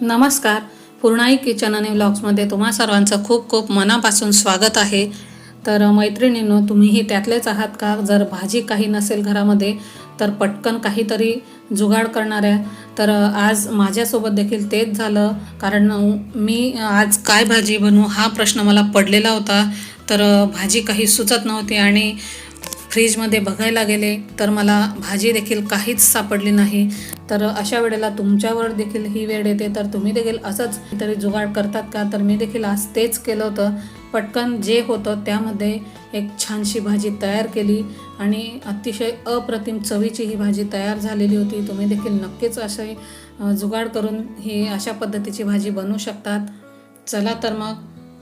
नमस्कार. पूर्णाई किचन आणि ब्लॉग्समध्ये तुम्हा सर्वांचं खूप खूप मनापासून स्वागत आहे. तर मैत्रिणींनो तुम्हीही त्यातलेच आहात का? जर भाजी काही नसेल घरामध्ये तर पटकन काहीतरी जुगाड करणाऱ्या. तर आज माझ्यासोबत देखील तेच झालं कारण मी आज काय भाजी बनवू हा प्रश्न मला पडलेला होता. तर भाजी काही सुचत नव्हती आणि फ्रीजमध्ये बघायला गेले तर मला भाजी देखील काहीच सापडली नाही. तर अशा वेळेला तुमच्यावर देखील ही वेळ येते. तर तुम्ही देखील असंच तरी जुगाड करतात का? तर मी देखील आज तेच केलं होतं. पटकन जे होतं त्यामध्ये एक छानशी भाजी तयार केली आणि अतिशय अप्रतिम चवीची ही भाजी तयार झालेली होती. तुम्ही देखील नक्कीच असे जुगाड करून ही अशा पद्धतीची भाजी बनवू शकतात. चला तर मग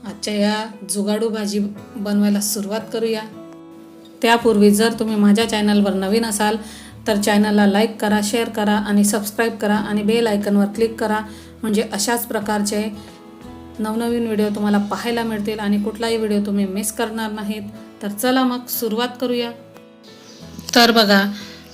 आजच्या या जुगाडू भाजी बनवायला सुरुवात करूया. त्यापूर्वी जर तुम्ही माझ्या चॅनलवर नवीन असाल तर चॅनलला लाईक करा शेअर करा आणि सबस्क्राईब करा आणि बेल आयकनवर क्लिक करा. म्हणजे अशाच प्रकारचे नवनवीन व्हिडिओ तुम्हाला पाहायला मिळतील आणि कुठलाही व्हिडिओ तुम्ही मिस करणार नाहीत. तर चला मग सुरुवात करूया. तर बघा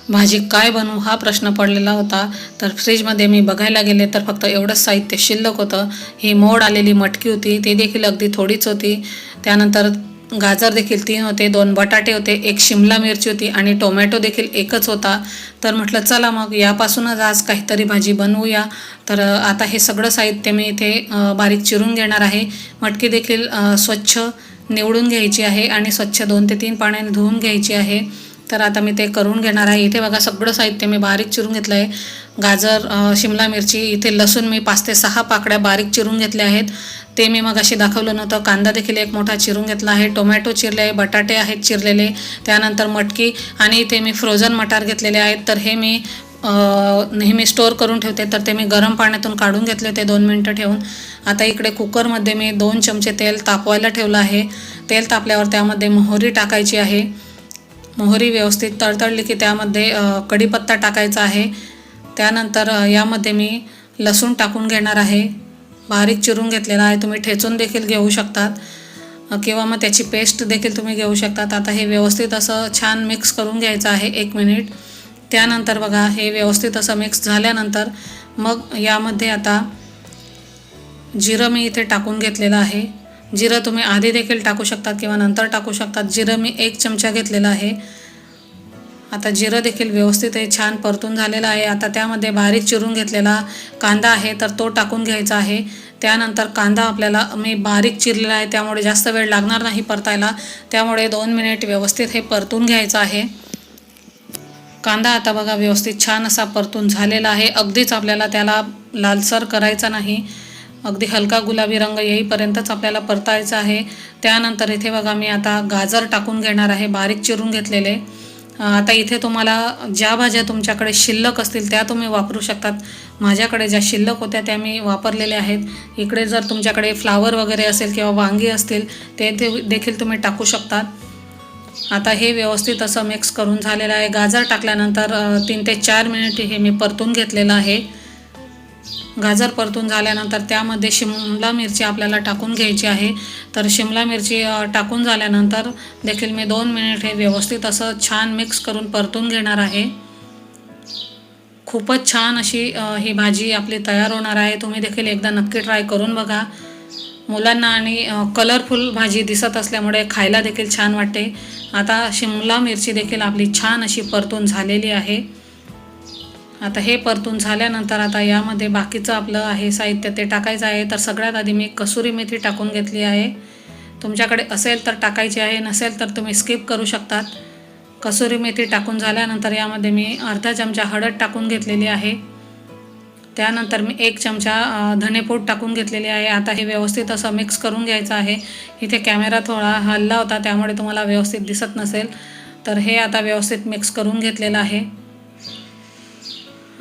भाजी काय बनवू हा प्रश्न पडलेला होता. तर फ्रीजमध्ये मी बघायला गेले तर फक्त एवढंच साहित्य शिल्लक होतं. ही मोड आलेली मटकी होती ती देखील अगदी थोडीच होती. त्यानंतर गाजर देखील तीन होते दोन बटाटे होते एक शिमला मिरची होती आणि टोमॅटो देखील एकच होता. तर म्हटलं चला मग यापासूनच आज काहीतरी भाजी बनवूया. तर आता हे सगळं साहित्य मी इथे बारीक चिरून घेणार आहे. मटकी देखील स्वच्छ निवडून घ्यायची आहे आणि स्वच्छ दोन ते तीन पाण्याने धुवून घ्यायची आहे. तर आता मी ते करून घेणार आहे. इथे बघा सगळं साहित्य मी बारीक चिरून घेतलं आहे गाजर शिमला मिरची इथे लसूण मी पाच ते सहा पाकड्या बारीक चिरून घेतल्या आहेत. ते मी मग अशी दाखवलं नव्हतं. कांदा देखील एक मोठा चिरून घेतला आहे. टोमॅटो चिरले आहे बटाटे आहेत चिरलेले त्यानंतर मटकी आणि इथे मी फ्रोझन मटार घेतलेले आहेत. तर हे मी नेहमी स्टोअर करून ठेवते. तर ते मी गरम पाण्यातून काढून घेतले होते दोन मिनटं ठेवून. आता इकडे कुकरमध्ये मी दोन चमचे तेल तापवायला ठेवलं आहे. तेल तापल्यावर त्यामध्ये मोहरी टाकायची आहे. मोहरी व्यवस्थित तळतळली की त्यामध्ये कढीपत्ता टाकायचा आहे. त्यानंतर यामध्ये मी लसूण टाकून घेणार आहे. बारीक चिरून घेतलेला आहे. तुम्ही ठेचून देखील घेऊ शकतात. किंवा मग त्याची पेस्ट देखील तुम्ही घेऊ शकतात. आता हे व्यवस्थित असं छान मिक्स करून घ्यायचं आहे एक मिनिट. त्यानंतर बघा हे व्यवस्थित असं मिक्स झाल्यानंतर मग यामध्ये आता जिरं मी इथे टाकून घेतलेलं आहे. जिरं तुम्ही आधी देखील टाकू शकतात किंवा नंतर टाकू शकतात. जिरं मी एक चमचा घेतलेला आहे. आता जिरं देखील व्यवस्थित आहे छान परतून झालेलं आहे. आता त्यामध्ये बारीक चिरून घेतलेला कांदा आहे तर तो टाकून घ्यायचा आहे. त्यानंतर कांदा आपल्याला मी बारीक चिरलेला आहे त्यामुळे जास्त वेळ लागणार नाही परतायला. त्यामुळे दोन मिनिट व्यवस्थित हे परतून घ्यायचं आहे. कांदा आता बघा व्यवस्थित छान असा परतून झालेला आहे. अगदीच आपल्याला त्याला लालसर करायचा नाही. अगदी हलका गुलाबी रंग येईपर्यंतच आपल्याला परतायचा आहे. त्यानंतर इथे बघा मी आता गाजर टाकून घेणार आहे बारीक चिरून घेतलेले. आता इथे तुम्हाला ज्या भाज्या तुमच्याकडे शिल्लक असतील त्या तुम्ही वापरू शकतात. माझ्याकडे ज्या शिल्लक होत्या त्या मी वापरलेल्या आहेत. इकडे जर तुमच्याकडे फ्लावर वगैरे असेल किंवा वांगी असतील ते ते देखील तुम्ही टाकू शकतात. आता हे व्यवस्थित असं मिक्स करून झालेलं आहे. गाजर टाकल्यानंतर तीन ते चार मिनिट हे मी परतून घेतलेलं आहे. गाजर परतून झाल्यानंतर त्यामध्ये शिमला मिरची आपल्याला टाकून घ्यायची आहे. तर शिमला मिरची टाकून झाल्यानंतर देखील मी दोन मिनिट हे व्यवस्थित असं छान मिक्स करून परतून घेणार आहे. खूपच छान अशी ही भाजी आपली तयार होणार आहे. तुम्ही देखील एकदा नक्की ट्राय करून बघा. मुलांना आणि कलरफुल भाजी दिसत असल्यामुळे खायला देखील छान वाटते. आता शिमला मिरची देखील आपली छान अशी परतून झालेली आहे. आता हे परतून झाल्यानंतर आता यामध्ये बाकीचं आपलं आहे साहित्य ते टाकायचं आहे. तर सगळ्यात आधी मी कसुरी मेथी टाकून घेतली आहे. तुमच्याकडे असेल तर टाकायची आहे नसेल तर तुम्ही स्किप करू शकतात. कसुरी मेथी टाकून झाल्यानंतर यामध्ये मी अर्धा चमचा हळद टाकून घेतलेली आहे. त्यानंतर मी एक चमचा अ, धनेपूड टाकून घेतलेली आहे. आता हे व्यवस्थित असं मिक्स करून घ्यायचं आहे. इथे कॅमेरा थोडा हल्ला होता त्यामुळे तुम्हाला व्यवस्थित दिसत नसेल. तर हे आता व्यवस्थित मिक्स करून घेतलेलं आहे.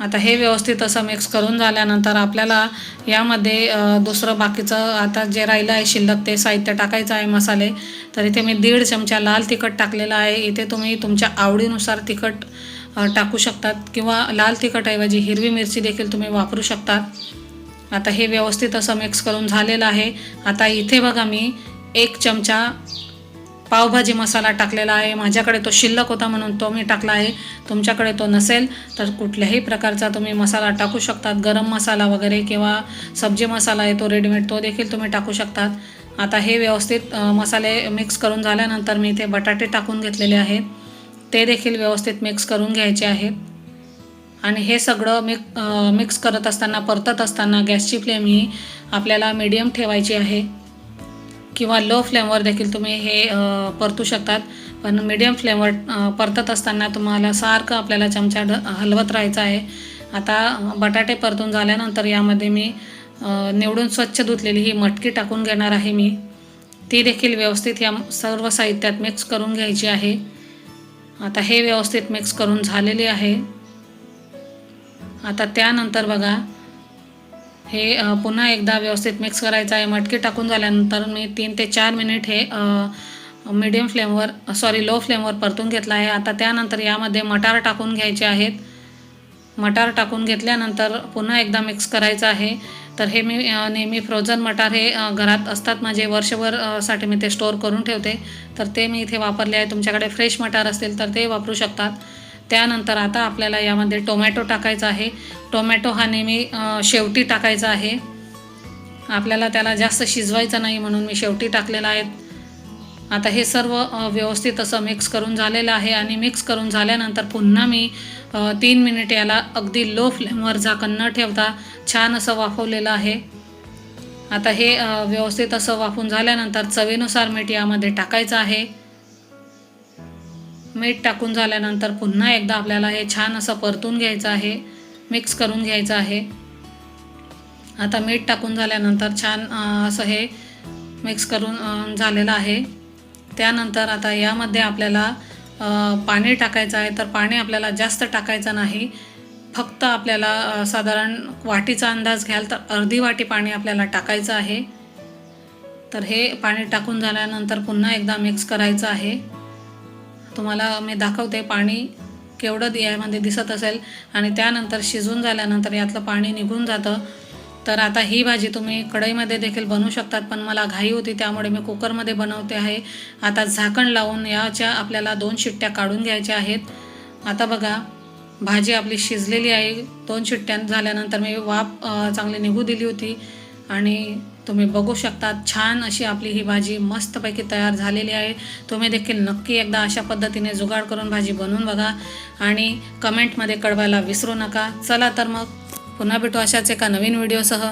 आता हे व्यवस्थित असं मिक्स करून झाल्यानंतर आपल्याला यामध्ये दुसरं बाकीचं आता जे राहिलं आहे शिल्लक ते साहित्य टाकायचं आहे मसाले. तर इथे मी दीड चमचा लाल तिखट टाकलेला आहे. इथे तुम्ही तुमच्या आवडीनुसार तिखट टाकू शकतात किंवा लाल तिखटऐवजी हिरवी मिरची देखील तुम्ही वापरू शकतात. आता हे व्यवस्थित असं मिक्स करून झालेलं आहे. आता इथे बघा मी एक चमचा पावभाजी मसाला टाकलेला आहे. माझ्याकडे तो शिल्लक होता म्हणून तो मी टाकला आहे. तुमच्याकडे तो नसेल तर कुठल्याही प्रकारचा तुम्ही मसाला टाकू शकतात. गरम मसाला वगैरे किंवा सब्जी मसाला आहे तो रेडीमेड तो देखील तुम्ही टाकू शकतात. आता हे व्यवस्थित मसाले मिक्स करून झाल्यानंतर मी इथे बटाटे टाकून घेतलेले आहेत. ते देखील व्यवस्थित मिक्स करून घ्यायचे आहेत. आणि हे सगळं मिक मिक्स करत असताना परतत असताना गॅसची फ्लेम ही आपल्याला मीडियम ठेवायची आहे. किंवा लो फ्लेमवर देखील तुम्ही हे परतू शकतात. पण मीडियम फ्लेमवर परतत असताना तुम्हाला सारखं आपल्याला चमचा ढ हलवत राहायचं आहे. आता बटाटे परतून झाल्यानंतर यामध्ये मी निवडून स्वच्छ धुतलेली ही मटकी टाकून घेणार आहे मी. ती देखील व्यवस्थित या सर्व साहित्यात मिक्स करून घ्यायची आहे. आता हे व्यवस्थित मिक्स करून झालेले आहे. आता त्यानंतर बघा हे पुन्हा एकदा व्यवस्थित मिक्स करायचं आहे. मटकी टाकून झाल्यानंतर मी तीन ते चार मिनिट हे मीडियम फ्लेमवर सॉरी लो फ्लेमवर परतून घेतलं आहे. आता त्यानंतर यामध्ये मटार टाकून घ्यायचे आहेत. मटार टाकून घेतल्यानंतर पुन्हा एकदा मिक्स करायचं आहे. तर हे मी नेहमी फ्रोझन मटार हे घरात असतात. माझे वर्षभरसाठी मी ते स्टोअर करून ठेवते. तर ते मी इथे वापरले आहे. तुमच्याकडे फ्रेश मटार असतील तर ते वापरू शकतात. त्यानंतर आता आपल्याला यामध्ये टोमॅटो टाकायचा आहे. टोमॅटो हा नेहमी शेवटी टाकायचा आहे. आपल्याला त्याला जास्त शिजवायचं नाही म्हणून मी शेवटी टाकलेला आहे. आता हे सर्व व्यवस्थित असं मिक्स करून झालेलं आहे आणि मिक्स करून झाल्यानंतर पुन्हा मी तीन मिनिट याला अगदी लो फ्लेमवर झाकण न ठेवता छान असं वाफवलेलं आहे. आता हे व्यवस्थित असं वाफून झाल्यानंतर चवीनुसार मीठ यामध्ये टाकायचं आहे. मीठ टाकून झाल्यानंतर पुन्हा एकदा आपल्याला हे छान असं परतून घ्यायचं आहे मिक्स करून घ्यायचं आहे. आता मीठ टाकून झाल्यानंतर छान असं हे मिक्स करून झालेलं आहे. त्यानंतर आता यामध्ये आपल्याला पाणी टाकायचं आहे. तर पाणी आपल्याला जास्त टाकायचं नाही. फक्त आपल्याला साधारण वाटीचा अंदाज घ्याल तर अर्धी वाटी पाणी आपल्याला टाकायचं आहे. तर हे पाणी टाकून झाल्यानंतर पुन्हा एकदा मिक्स करायचं आहे. तुम्हाला मी दाखवते पाणी केवढं यामध्ये दिसत असेल. आणि त्यानंतर शिजून झाल्यानंतर यातलं पाणी निघून जातं. तर आता ही भाजी तुम्ही कढईमध्ये देखील बनवू शकतात पण मला घाई होती त्यामुळे मी कुकरमध्ये बनवते आहे. आता झाकण लावून याच्या आपल्याला दोन शिट्ट्या काढून घ्यायच्या आहेत. आता बघा भाजी आपली शिजलेली आहे. दोन शिट्ट्या झाल्यानंतर मी वाफ चांगली निघू दिली होती. आणि तुम्ही बघू शकता छान अशी आपली ही भाजी मस्तपैकी तयार झालेली आहे. तुम्ही देखील नक्की एकदा अशा पद्धतीने जुगाड करून भाजी बनवून बघा आणि कमेंटमध्ये कळवायला विसरू नका. चला तर मग पुन्हा भेटू अशाच एका नवीन व्हिडिओसह